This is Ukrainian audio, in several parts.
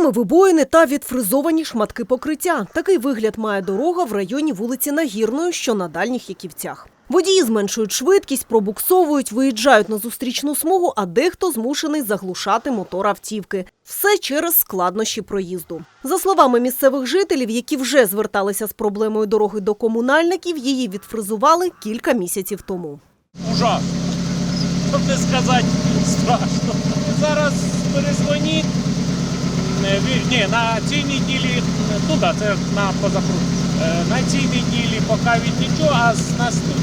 Ями, вибоїни та відфризовані шматки покриття. Такий вигляд має дорога в районі вулиці Нагірної, що на дальніх Яківцях. Водії зменшують швидкість, пробуксовують, виїжджають на зустрічну смугу, а дехто змушений заглушати мотор автівки. Все через складнощі проїзду. За словами місцевих жителів, які вже зверталися з проблемою дороги до комунальників, її відфризували кілька місяців тому. ужасно. Щоб не сказати страшно. Зараз перезвоніть. Е, Ні, на цій неділі, ну да, це на позапру. Е, На цій неділі поки він нічого, а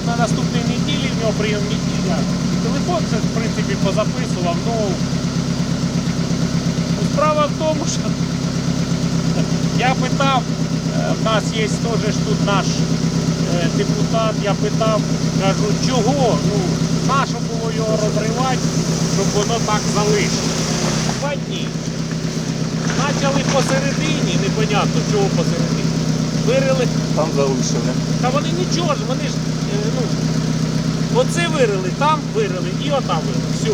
на наступній неділі в нього прийом неділя. Телефон це, в принципі, позаписував. Ну, справа в тому, що я питав, е, в нас є теж тут наш депутат, я питав, кажу, чого? Ну, нащо було його розривати, щоб воно так залишилось. Два дні. Посередині, непонятно чого посередині. Вирили, Там залишили. та вони нічого ж, вони ж, е, ну, оце вирили, там вирили і отам вирили. Все,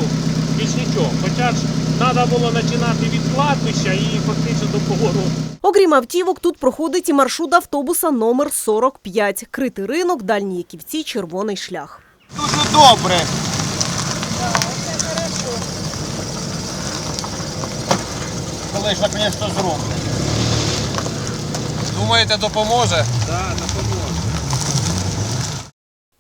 більш нічого. Хоча ж треба було починати від кладбища і фактично до повороту. Окрім автівок, тут проходить і маршрут автобуса номер 45. Критий ринок, дальні Яківці, червоний шлях. Дуже добре. Коли ж наконець то зроблять. Думаєте, допоможе?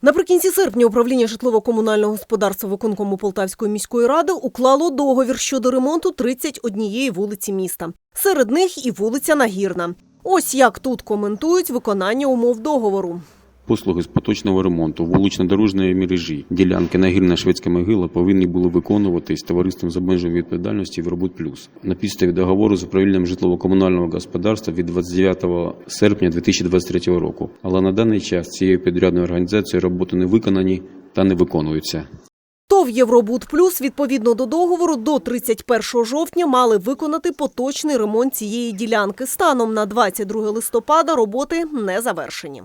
Наприкінці серпня управління житлово-комунального господарства виконкому Полтавської міської ради уклало договір щодо ремонту 31 вулиці міста. Серед них і вулиця Нагірна. Ось як тут коментують виконання умов договору. Послуги з поточного ремонту вулично-дорожньої мережі ділянки нагірна шведська могила повинні були виконуватись товариством з обмеженою відповідальності «Євробуд Плюс» на підставі договору з управлінням житлово-комунального господарства від 29 серпня 2023 року. Але на даний час цією підрядною організацією роботи не виконані та не виконуються. ТОВ Євробуд Плюс відповідно до договору до 31 жовтня мали виконати поточний ремонт цієї ділянки. Станом на 22 листопада роботи не завершені.